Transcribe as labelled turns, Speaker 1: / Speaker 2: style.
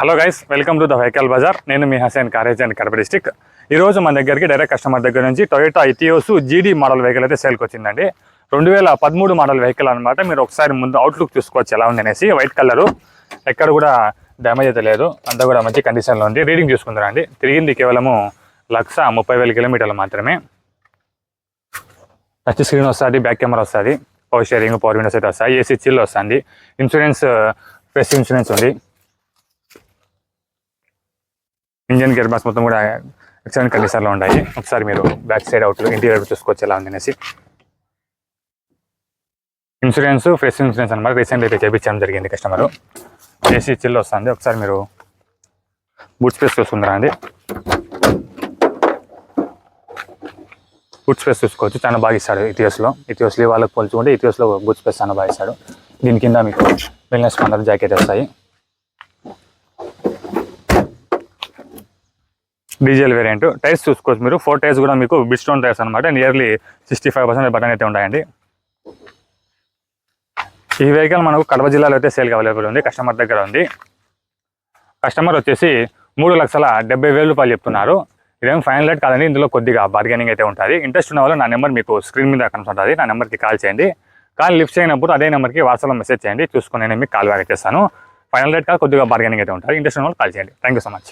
Speaker 1: Hello guys welcome to the vehicle bazaar నేను మీ Hasen garage and Kadapa district ఈరోజు మన దగ్గరికి డైరెక్ట్ కస్టమర్ దగ్గర నుంచి Toyota Etios GD model vehicle అయితే సేల్కి వచ్చిందండి. రెండు వేల పదమూడు మోడల్ వెహికల్ అనమాట మీరు ఒకసారి ముందు అవుట్లుక్ చూసుకోవచ్చు ఎలా ఉంది అనేసి. వైట్ కలరు ఎక్కడ కూడా డ్యామేజ్ అయితే లేదు. అంతా కూడా మంచి కండిషన్లో ఉంది. రీడింగ్ చూసుకుందారండి తిరిగింది కేవలము లక్ష ముప్పై వేల కిలోమీటర్లు మాత్రమే. టచ్ స్క్రీన్ వస్తుంది బ్యాక్ కెమెరా వస్తుంది. పవర్ షేరింగ్ పవర్ విండోస్ అయితే వస్తాయి. ఏసీ చిల్ వస్తుంది. ఇన్సూరెన్స్ ఫెస్ట్ ఇన్సూరెన్స్ ఉంది. ఇంజన్ గేర్ బాక్స్ మొత్తం కూడా ఎక్సలెంట్ కండిషన్లో ఉన్నాయి. ఒకసారి మీరు బ్యాక్ సైడ్ అవుట్ ఇంటీరియర్ చూసుకోవచ్చు ఎలా ఉందనేసి. ఇన్సూరెన్స్ ఫ్రెష్ ఇన్సూరెన్స్ అనమాట రీసెంట్ అయితే చేయించడం జరిగింది కస్టమర్. ఏసీ చిల్ వస్తుంది. ఒకసారి మీరు బూట్ స్పేస్ చూసుకుంటారా అండి. బూట్ స్పేస్ చూసుకోవచ్చు. చాలా బాగా ఇస్తాడు ఇతిహాస్లో ఇతిహాస్లో వాళ్ళకి పోల్చుకుంటే ఇతిహాస్లో బూట్ స్పేస్ చాలా బాగా ఇస్తాడు. దీని కింద మీకు వెల్నెస్ పండర్ జాకెట్ వస్తాయి. Diesel variant. టైర్స్ చూసుకోవచ్చు మీరు. ఫోర్ టైర్స్ కూడా మీకు బిస్టోన్ స్టోన్ టైర్స్ అనమాట nearly sixty five percent button అయితే ఉంటాయండి. ఈ వెహికల్ మనకు కడప జిల్లాలో అయితే సేల్గా అవైలబుల్ ఉంది. కస్టమర్ దగ్గర ఉంది. కస్టమర్ వచ్చేసి మూడు లక్షల డెబ్బై వేల రూపాయలు చెప్తున్నారు. ఇదేం ఫైనల్ రేట్ కాదండి. ఇందులో కొద్దిగా బార్గెనింగ్ అయితే ఉంటుంది. ఇంట్రెస్ట్ ఉన్న వాళ్ళు నా నెంబర్ మీకు స్క్రీన్ మీద కనపడుతుంది. నా నెంబర్కి కాల్ చేయండి. కాల్ లిఫ్ట్ చేయనప్పుడు అదే నెంబర్కి వాట్సాప్లో మెసేజ్ చేయండి. చూసుకొని నేను మీకు కాల్ బ్యాక్ చేస్తాను. ఫైనల్ రేట్ కాదు కొద్దిగా బార్గెనింగ్ అయితే ఉంటుంది. ఇంట్రెస్ట్ ఉన్న వాళ్ళు కాల్ చేయండి. Thank you so much